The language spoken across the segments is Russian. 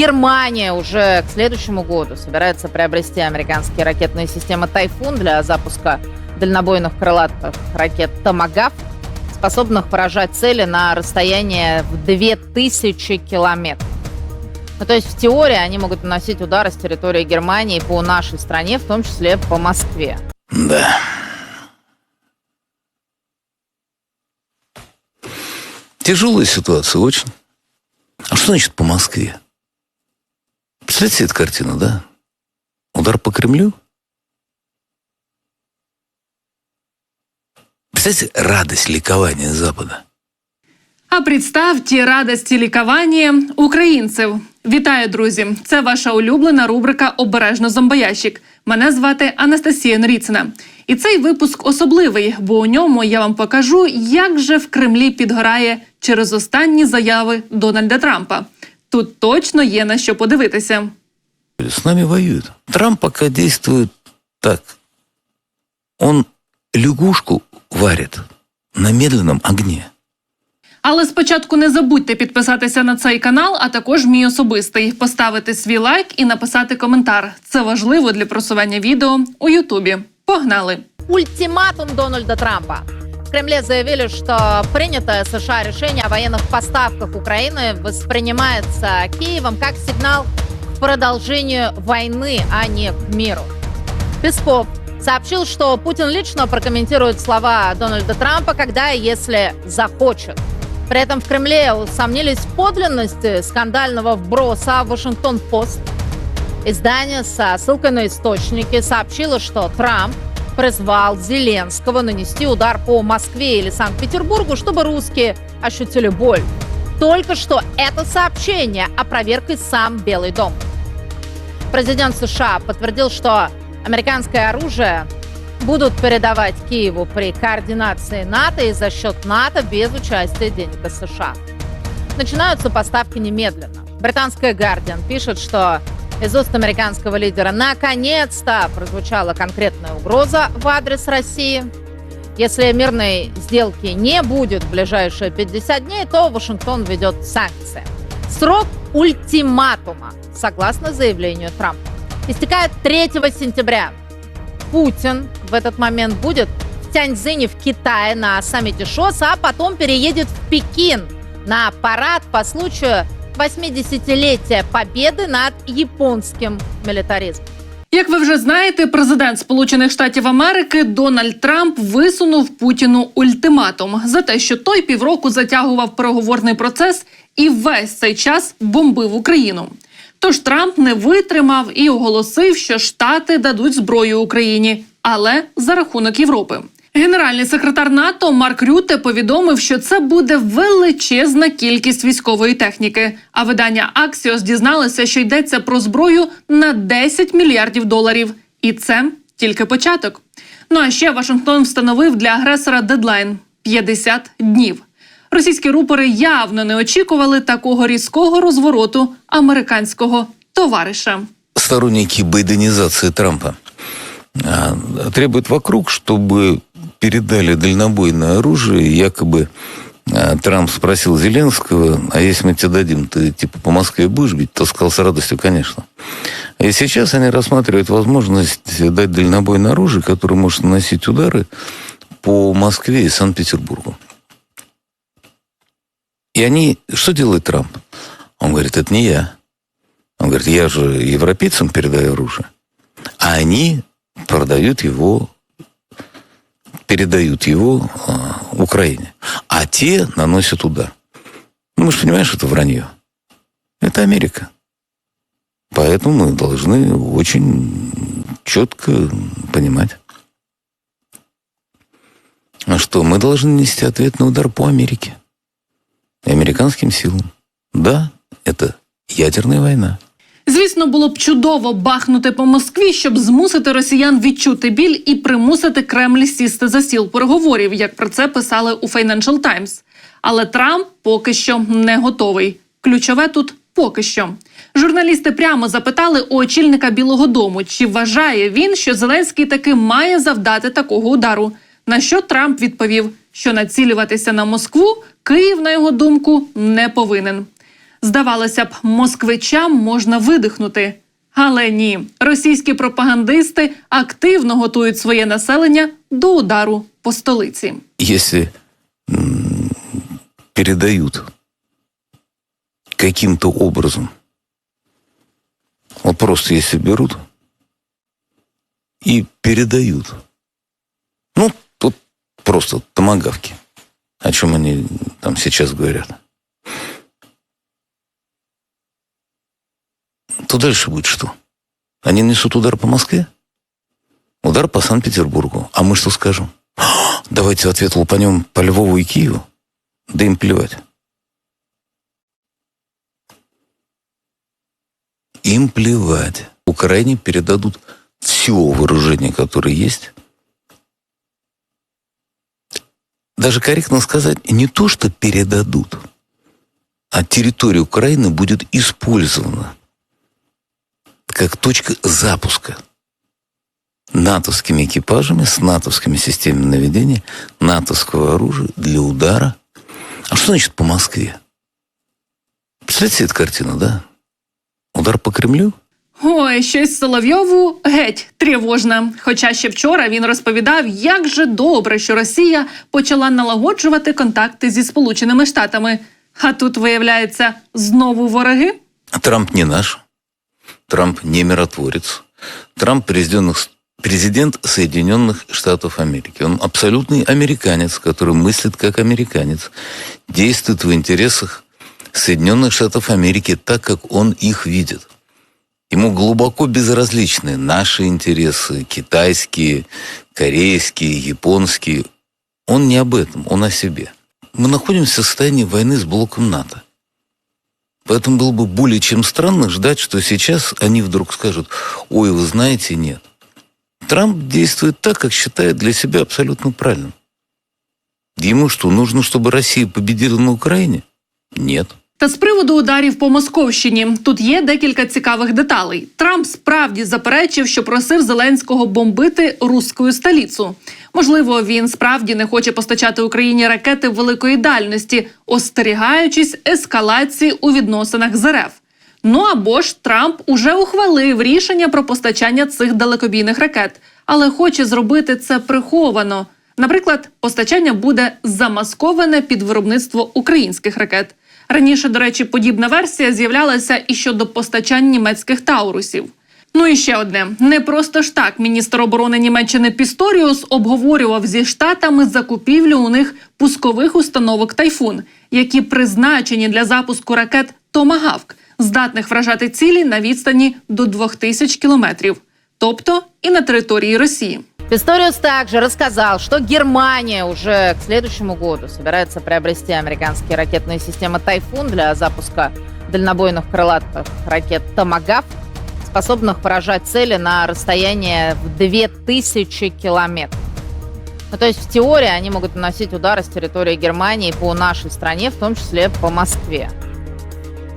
Германия уже к следующему году собирается приобрести американские ракетные системы «Тайфун» для запуска дальнобойных крылатых ракет «Томагав», способных поражать цели на расстояние в 2000 километров. Ну, то есть в теории они могут наносить удары с территории Германии по нашей стране, в том числе по Москве. Да. Тяжелая ситуация очень. А что значит по Москве? Представляете эту картину, да? Удар по Кремлю? Представляете, радость, ликование Запада. А представте радості лікування українців. Вітаю, друзі! Це ваша улюблена рубрика Обережно зомбоящик. Мене звати Анастасія Норіцина. І цей випуск особливий, бо у ньому я вам покажу, як же в Кремлі підгорає через останні заяви Дональда Трампа. Тут точно є на що подивитися. С нами воюют. Трамп пока действует так. Он лягушку варит на медленном огне. Але спочатку не забудьте підписатися на цей канал, а також мій особистий, поставити свій лайк і написати коментар. Це важливо для просування відео у Ютубі. Погнали! Ультиматум Дональда Трампа. В Кремле заявили, что принятое США решение о военных поставках Украины воспринимается Киевом как сигнал к продолжению войны, а не к миру. Песков сообщил, что Путин лично прокомментирует слова Дональда Трампа, когда и если захочет. При этом в Кремле усомнились в подлинности скандального вброса в Вашингтон-Пост. Издание со ссылкой на источники сообщило, что Трамп призвал Зеленского нанести удар по Москве или Санкт-Петербургу, чтобы русские ощутили боль. Только что это сообщение опроверг и сам Белый дом. Президент США подтвердил, что американское оружие будут передавать Киеву при координации НАТО и за счет НАТО без участия денег из США. Начинаются поставки немедленно. Британская «Гардиан» пишет, что из уст американского лидера наконец-то прозвучала конкретная угроза в адрес России. Если мирной сделки не будет в ближайшие 50 дней, то Вашингтон введет санкции. Срок ультиматума, согласно заявлению Трампа, истекает 3 сентября. Путин в этот момент будет в Тяньцзине в Китае на саммите ШОС, а потом переедет в Пекин на парад по случаю 80-летия победы над японским милитаризмом. Як ви вже знаєте, президент Сполучених Штатів Америки Дональд Трамп висунув Путіну ультиматум за те, що той півроку затягував переговорний процес і весь цей час бомбив Україну. Тож Трамп не витримав і оголосив, що Штати дадуть зброю Україні, але за рахунок Європи. Генеральний секретар НАТО Марк Рюте повідомив, що це буде величезна кількість військової техніки. А видання Axios дізналося, що йдеться про зброю на 10 мільярдів доларів, і це тільки початок. Ну а ще Вашингтон встановив для агресора дедлайн 50 днів. Російські рупори явно не очікували такого різкого розвороту американського товариша. Сторонники байденизации Трампа а, требуют вокруг, чтобы передали дальнобойное оружие. Якобы а, Трамп спросил Зеленского, а если мы тебе дадим, ты типа по Москве будешь бить? То сказал с радостью, конечно. И сейчас они рассматривают возможность дать дальнобойное оружие, которое может наносить удары по Москве и Санкт-Петербургу. И они... Что делает Трамп? Он говорит, это не я. Он говорит, я же европейцам передаю оружие. А они продают его, передают его э, Украине. А те наносят удар. Ну, мы же понимаем, что это вранье. Это Америка. Поэтому мы должны очень четко понимать. А что, мы должны нести ответный удар по Америке. Американским силам. Да, это ядерная война. Звісно, було б чудово бахнути по Москві, щоб змусити росіян відчути біль і примусити Кремль сісти за стіл переговорів, як про це писали у Financial Times. Але Трамп поки що не готовий. Ключове тут поки що. Журналісти прямо запитали у очільника Білого Дому, чи вважає він, що Зеленський таки має завдати такого удару. На що Трамп відповів, що націлюватися на Москву Київ, на його думку, не повинен. Здавалося б, москвичам можна видихнути. Але ні, російські пропагандисти активно готують своє населення до удару по столиці. Если м, передают каким-то образом, вот просто если берут и передают, ну, тут просто томогавки, о чем они там сейчас говорят, то дальше будет что? Они несут удар по Москве? Удар по Санкт-Петербургу. А мы что скажем? Давайте в ответ лупанем по Львову и Киеву. Да им плевать. Им плевать. Украине передадут все вооружение, которое есть. Даже корректно сказать, не то, что передадут, а территория Украины будет использована как точка запуска натовскими экипажами, с натовскими системами наведения, натовского оружия для удара. А что значит по Москве? Представляете себе эту картину, да? Удар по Кремлю? Ой, щось Соловйову геть тривожне. Хоча ще вчора він розповідав, як же добре, що Росія почала налагоджувати контакти зі Сполученими Штатами. А тут виявляється знову вороги. Трамп не наш. Трамп не миротворец. Трамп президент, Соединенных Штатов Америки. Он абсолютный американец, который мыслит как американец, действует в интересах Соединенных Штатов Америки так, как он их видит. Ему глубоко безразличны наши интересы, китайские, корейские, японские. Он не об этом, он о себе. Мы находимся в состоянии войны с блоком НАТО. Поэтому было бы более чем странно ждать, что сейчас они вдруг скажут, ой, вы знаете, нет. Трамп действует так, как считает для себя абсолютно правильным. Ему что, нужно, чтобы Россия победила на Украине? Нет. Та з приводу ударів по Московщині тут є декілька цікавих деталей. Трамп справді заперечив, що просив Зеленського бомбити руську столицю. Можливо, він справді не хоче постачати Україні ракети великої дальності, остерігаючись ескалації у відносинах з РФ. Ну або ж Трамп уже ухвалив рішення про постачання цих далекобійних ракет, але хоче зробити це приховано. Наприклад, постачання буде замасковане під виробництво українських ракет. Раніше, до речі, подібна версія з'являлася і щодо постачань німецьких таурусів. Ну і ще одне: не просто ж так міністр оборони Німеччини Пісторіус обговорював зі штатами закупівлю у них пускових установок Тайфун, які призначені для запуску ракет Томагавк, здатних вражати цілі на відстані до 2000 кілометрів, тобто і на території Росії. Писториус также рассказал, что Германия уже к следующему году собирается приобрести американские ракетные системы «Тайфун» для запуска дальнобойных крылатых ракет «Томагавк», способных поражать цели на расстояние в 2000 километров. Ну, то есть в теории они могут наносить удары с территории Германии по нашей стране, в том числе по Москве.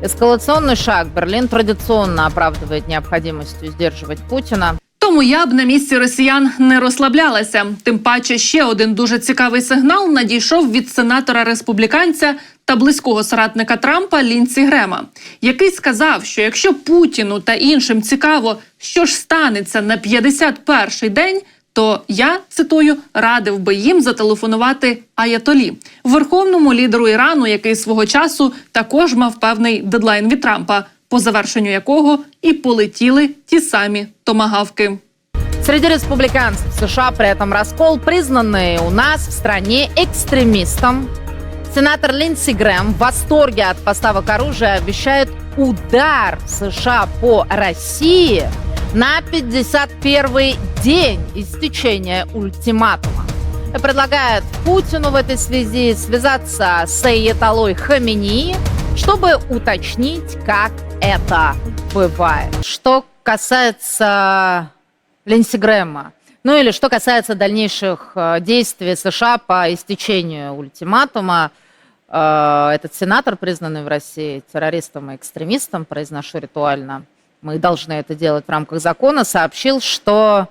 Эскалационный шаг Берлин традиционно оправдывает необходимостью сдерживать Путина. Тому я б на місці росіян не розслаблялася. Тим паче, ще один дуже цікавий сигнал надійшов від сенатора республіканця та близького соратника Трампа Лінсі Грема, який сказав, що якщо Путіну та іншим цікаво, що ж станеться на 51-й день, то я цитую радив би їм зателефонувати Аятолі, верховному лідеру Ірану, який свого часу також мав певний дедлайн від Трампа, по завершенню якого і полетіли ті самі томагавки. Среди республиканцев США при этом раскол, признанный у нас в стране экстремистом. Сенатор Линдси Грэм в восторге от поставок оружия обещает удар США по России на 51 день истечения ультиматума. И предлагает Путину в этой связи связаться с Аятолой Хамини, чтобы уточнить, как это бывает. Что касается Линдси Грэма, ну или что касается дальнейших э, действий США по истечению ультиматума, э, этот сенатор, признанный в России террористом и экстремистом, произношу ритуально, мы должны это делать в рамках закона, сообщил, что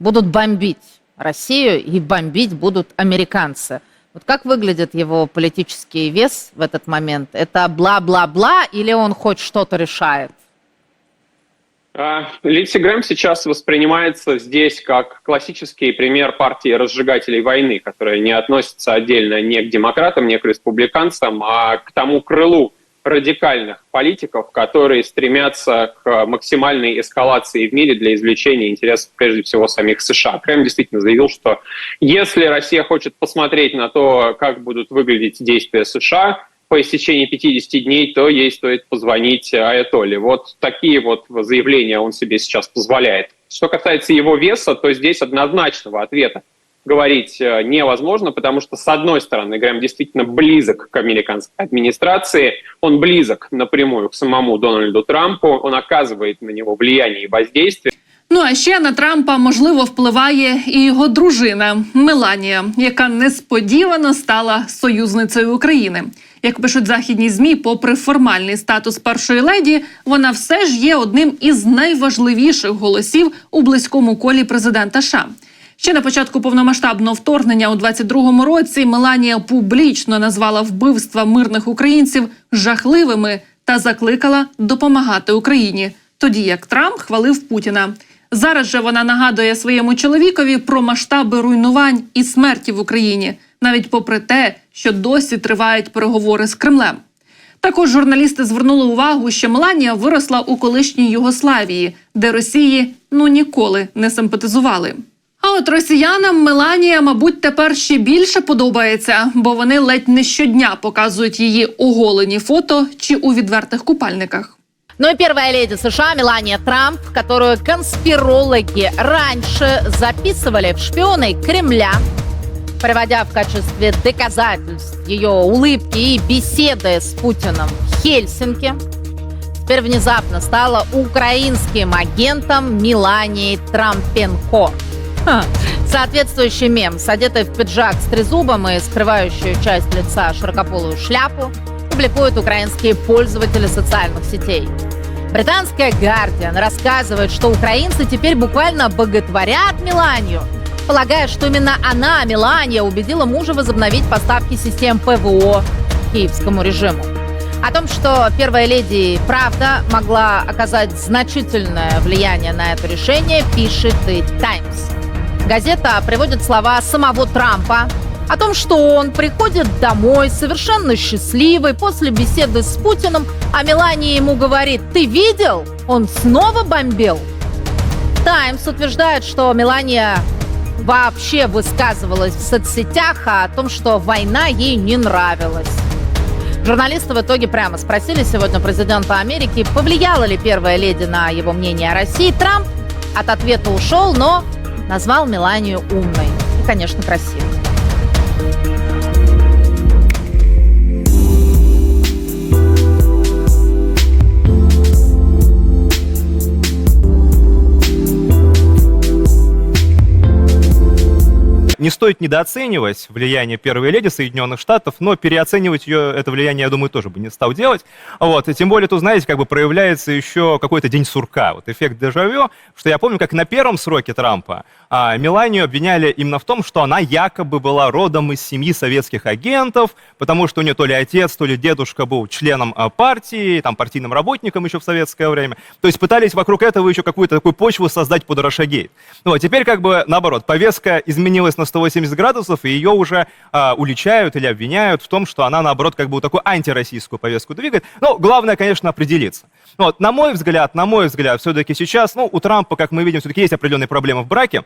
будут бомбить Россию и бомбить будут американцы. Вот как выглядит его политический вес в этот момент? Это бла-бла-бла или он хоть что-то решает? А, Линдси Грэм сейчас воспринимается здесь как классический пример партии разжигателей войны, которая не относится отдельно не к демократам, не к республиканцам, а к тому крылу радикальных политиков, которые стремятся к максимальной эскалации в мире для извлечения интересов, прежде всего, самих США. Крем действительно заявил, что если Россия хочет посмотреть на то, как будут выглядеть действия США, по истечении 50 дней, то ей стоит позвонить Аятоле. Вот такие вот заявления он себе сейчас позволяет. Что касается его веса, то здесь однозначного ответа говорить э, невозможно, потому что, с одной стороны, Грэм действительно близок к американской администрации, он близок напрямую к самому Дональду Трампу, он оказывает на него влияние и воздействие. Ну а ще на Трампа можливо впливає і його дружина Меланія, яка несподівано стала союзницею України. Як пишуть західні змі, попри формальний статус першої леді, вона все ж є одним із найважливіших голосів у близькому колі президента США. Ще на початку повномасштабного вторгнення у 22-му році Меланія публічно назвала вбивства мирних українців жахливими та закликала допомагати Україні. Тоді як Трамп хвалив Путіна. Зараз же вона нагадує своєму чоловікові про масштаби руйнувань і смерті в Україні, навіть попри те, що досі тривають переговори з Кремлем. Також журналісти звернули увагу, що Меланія виросла у колишній Югославії, де Росії ну ніколи не симпатизували. А от росіянам Меланія, мабуть, тепер ще більше подобається, бо вони ледь не щодня показують її оголені фото чи у відвертих купальниках. Ну и первая леди США Мелания Трамп, которую конспирологи раньше записывали в шпионы Кремля, приводя в качестве доказательств ее улыбки и беседы с Путиным в Хельсинки, теперь внезапно стала украинским агентом Меланией Трампенко. Соответствующий мем с одетой в пиджак с трезубом и скрывающую часть лица широкополую шляпу публикуют украинские пользователи социальных сетей. Британская Гардиан рассказывает, что украинцы теперь буквально боготворят Миланию, полагая, что именно она, Милания, убедила мужа возобновить поставки систем ПВО киевскому режиму. О том, что первая леди правда могла оказать значительное влияние на это решение, пишет и Times. Газета приводит слова самого Трампа о том, что он приходит домой совершенно счастливый после беседы с Путиным, а Мелания ему говорит, ты видел? Он снова бомбил. Таймс утверждает, что Мелания вообще высказывалась в соцсетях о том, что война ей не нравилась. Журналисты в итоге прямо спросили сегодня президента Америки, повлияла ли первая леди на его мнение о России. Трамп от ответа ушел, но назвал Меланию умной и, конечно, красивой. Не стоит недооценивать влияние первой леди Соединенных Штатов, но переоценивать ее, это влияние, я думаю, тоже бы не стал делать. Вот. И тем более, тут, знаете, как бы проявляется еще какой-то день сурка, вот эффект дежавю, что я помню, как на первом сроке Трампа а, Меланию обвиняли именно в том, что она якобы была родом из семьи советских агентов, потому что у нее то ли отец, то ли дедушка был членом а, партии, там, партийным работником еще в советское время. То есть пытались вокруг этого еще какую-то такую почву создать под Рашагейт. Ну, а теперь как бы наоборот, повестка изменилась на 180 градусов, и ее уже а, уличают или обвиняют в том, что она, наоборот, как бы вот такую антироссийскую повестку двигает. Ну, главное, конечно, определиться. Вот, на мой взгляд, на мой взгляд, все-таки сейчас, ну, у Трампа, как мы видим, все-таки есть определенные проблемы в браке.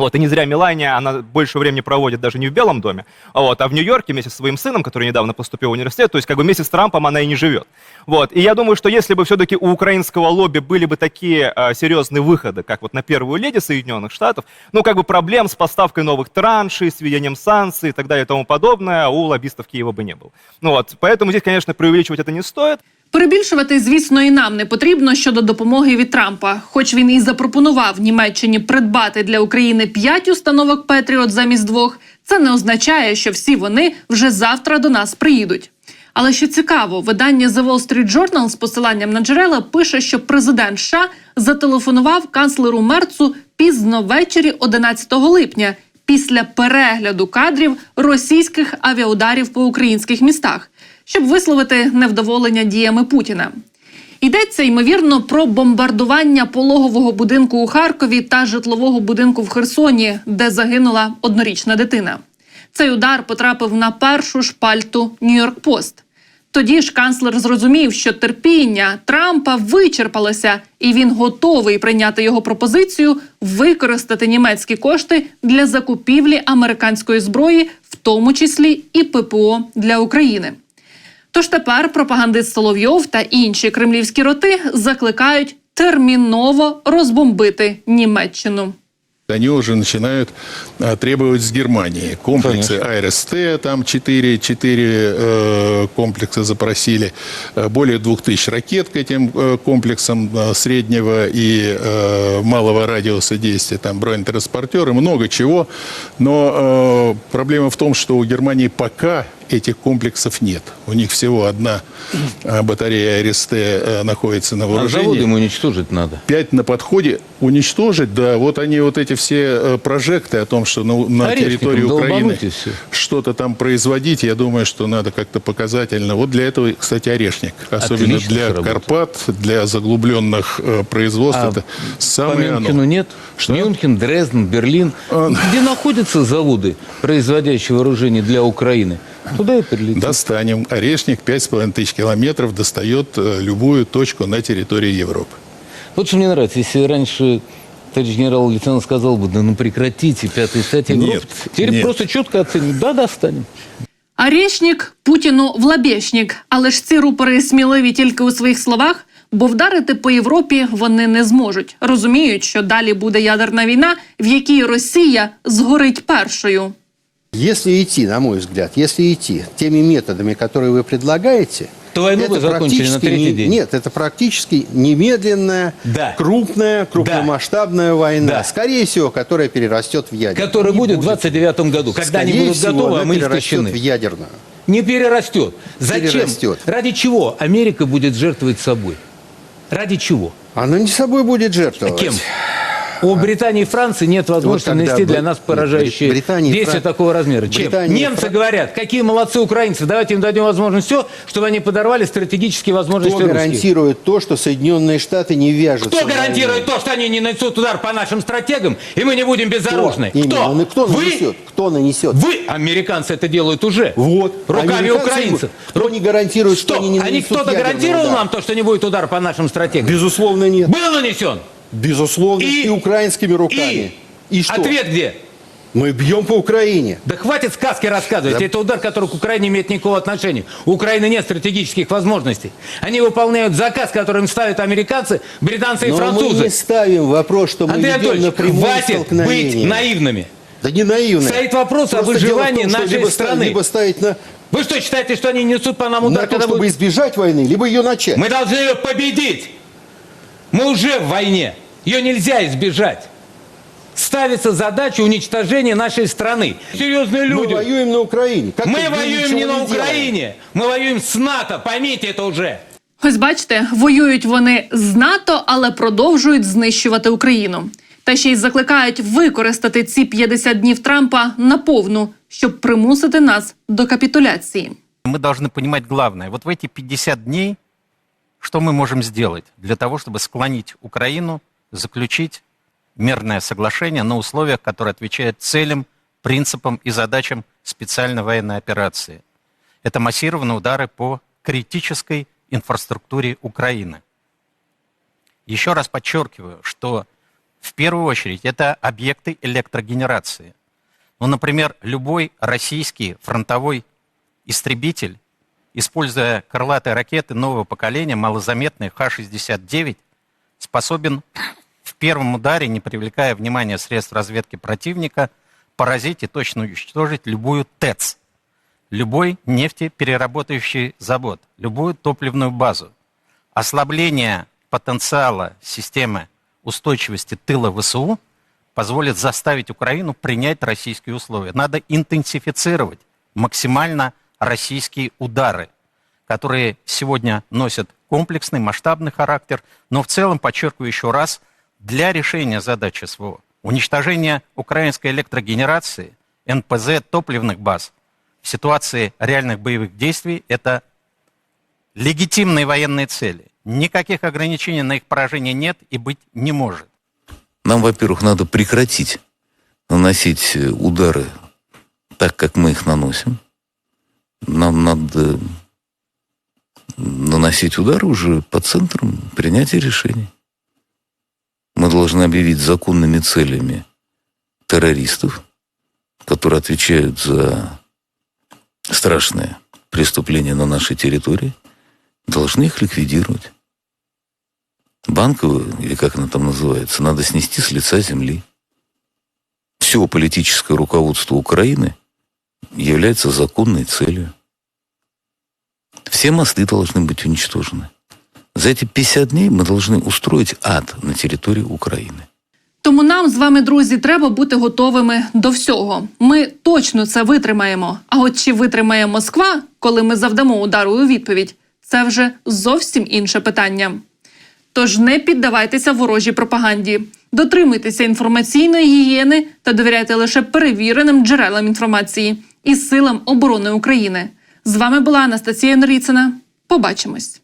Вот, и не зря Мелания, она больше времени проводит даже не в Белом доме, а вот, а в Нью-Йорке вместе со своим сыном, который недавно поступил в университет, то есть как бы вместе с Трампом она и не живет. Вот, и я думаю, что если бы все-таки у украинского лобби были бы такие а, серьезные выходы, как вот на первую леди Соединенных Штатов, ну как бы проблем с поставкой новых траншей, с введением санкций и так далее и тому подобное у лоббистов Киева бы не было. Ну вот, поэтому здесь, конечно, преувеличивать это не стоит. Перебільшувати, звісно, і нам не потрібно щодо допомоги від Трампа. Хоч він і запропонував Німеччині придбати для України п'ять установок Петріот замість двох, це не означає, що всі вони вже завтра до нас приїдуть. Але що цікаво, видання The Wall Street Journal з посиланням на джерела пише, що президент США зателефонував канцлеру Мерцу пізно ввечері 11 липня, після перегляду кадрів російських авіаударів по українських містах, щоб висловити невдоволення діями Путіна. Йдеться ймовірно про бомбардування пологового будинку у Харкові та житлового будинку в Херсоні, де загинула однорічна дитина. Цей удар потрапив на першу шпальту Нью-Йорк Пост. Тоді ж канцлер зрозумів, що терпіння Трампа вичерпалося, і він готовий прийняти його пропозицію використати німецькі кошти для закупівлі американської зброї, в тому числі і ППО для України. Тож тепер пропагандист Соловйов та інші кремлівські роти закликають терміново розбомбити Німеччину. Они уже начинают а, требовать с Германии. Комплексы АРСТ, там 4, 4 э, комплекса запросили. Э, Более 2000 ракет к этим э, комплексам э, среднего и э, малого радиуса действия. Там бронетранспортеры, много чего. Но э, проблема в том, что у Германии пока этих комплексов нет. У них всего одна э, батарея АРСТ э, находится на А вооружении. заводы ему уничтожить надо. Пять на подходе уничтожить, да, вот они вот эти все э, прожекты о том, что на, на Орешником территории Украины что-то там производить, я думаю, что надо как-то показательно. Вот для этого, кстати, орешник, особенно Отлично для сработал. Карпат, для заглубленных э, производств, А это По самое оно. Мюнхену нет? Что? Мюнхен, Дрезден, Берлин. А. Где находятся заводы, производящие вооружение для Украины? Туда и прилетит. Достанем. Орешник 5,5 тысяч километров достает э, любую точку на территории Европы. Вот что мне нравится, если раньше товарищ генерал-лейтенант сказал бы, да ну прекратите, пятая статья Нет, группы. Теперь нет. просто четко оценим. Да, достанем. Арєшнік Путіну в лабєшнік. Але ж ці рупори сміливі тільки у своїх словах, бо вдарити по Європі вони не зможуть. Розуміють, що далі буде ядерна війна, в якій Росія згорить першою. Если идти, на мой взгляд, если идти теми методами, которые вы предлагаете, То войну это закончили на третий не- день. Нет, это практически немедленная, Да. крупная, крупномасштабная война, Да. скорее всего, которая перерастет в ядерную. Который Не будет в 29 году, когда они Скорее будут всего, готовы, а мы перерастет в ядерную. Не перерастет. Зачем? Перерастет. Ради чего Америка будет жертвовать собой? Ради чего? Она не собой будет жертвовать. Кем? У Британии и Франции нет возможности тогда нанести для нас поражающие Британия действия Фран- такого размера. Чем? Немцы Фран- говорят, какие молодцы украинцы, давайте им дадим возможность все, чтобы они подорвали стратегические возможности Кто русских. гарантирует то, что Соединенные Штаты не вяжутся? Кто гарантирует то, что они не нанесут удар по нашим стратегам, и мы не будем безоружны? Именно. Кто? Ну, и кто Вы? нанесет? Кто нанесет? Вы, американцы, это делают уже. Вот. Руками Американцы украинцев. Кто не гарантирует, что, Что? они не Они нанесут кто-то ядерный гарантировал удар? нам то, что не будет удар по нашим стратегам? Безусловно, нет. Был нанесен? Безусловно, И- и, украинскими руками. И? И что? Ответ где? Мы бьем по Украине. Да хватит сказки рассказывать. Да. Это удар, который к Украине имеет никакого отношения. У Украины нет стратегических возможностей. Они выполняют заказ, который им ставят американцы, британцы и Но французы. мы не ставим вопрос, что мы Андрей ведем напрямую хватит быть наивными. Да не наивно. Стоит вопрос о Просто в выживании том, нашей либо страны. Либо ставить на, Вы что, считаете, что они несут по нам удар, на то, когда чтобы будет- избежать войны, либо ее начать. Мы должны ее победить. Мы уже в войне. Ее нельзя избежать. Ставится задача уничтожения нашей страны. Серьезные Мы люди. воюем на Украине. Как Мы мы воюем не ничего на делаем. Украине. Мы воюем с НАТО. Поймите это уже. Ось бачите, воюють вони з НАТО, але продовжують знищувати Україну. Та ще й закликають використати ці 50 днів Трампа наповну, щоб примусити нас до капітуляції. Мы должны понимать главное. Вот в эти 50 дней что мы можем сделать для того, чтобы склонить Украину заключить мирное соглашение на условиях, которые отвечают целям, принципам и задачам специальной военной операции. Это массированные удары по критической инфраструктуре Украины. Еще раз подчеркиваю, что в первую очередь это объекты электрогенерации. Ну, например, любой российский фронтовой истребитель, используя крылатые ракеты нового поколения, малозаметные Х-69, способен в первом ударе, не привлекая внимания средств разведки противника, поразить и точно уничтожить любую ТЭЦ, любой нефтеперерабатывающий завод, любую топливную базу. Ослабление потенциала системы устойчивости тыла ВСУ позволит заставить Украину принять российские условия. Надо интенсифицировать максимально российские удары, которые сегодня носят комплексный, масштабный характер, но в целом, подчеркиваю еще раз, для решения задачи СВО Уничтожение украинской электрогенерации, НПЗ, топливных баз в ситуации реальных боевых действий – это легитимные военные цели. Никаких ограничений на их поражение нет и быть не может. Нам, во-первых, надо прекратить наносить э, удары так, как мы их наносим. Нам надо наносить удары уже по центрам принятия решений. Мы должны объявить законными целями террористов, которые отвечают за страшные преступления на нашей территории, должны их ликвидировать. Банковую, или как она там называется, надо снести с лица земли. Все политическое руководство Украины является законной целью. Все мосты должны быть уничтожены. За эти 50 дней мы должны устроить ад на территории Украины. Тому нам з вами, друзі, треба бути готовими до всього. Ми точно це витримаємо. А от чи витримає Москва, коли ми завдамо удару у відповідь, це вже зовсім інше питання. Тож не піддавайтеся ворожій пропаганді, дотримуйтеся інформаційної гігієни та довіряйте лише перевіреним джерелам інформації і силам оборони України. З вами була Анастасія Норіцина. Побачимось.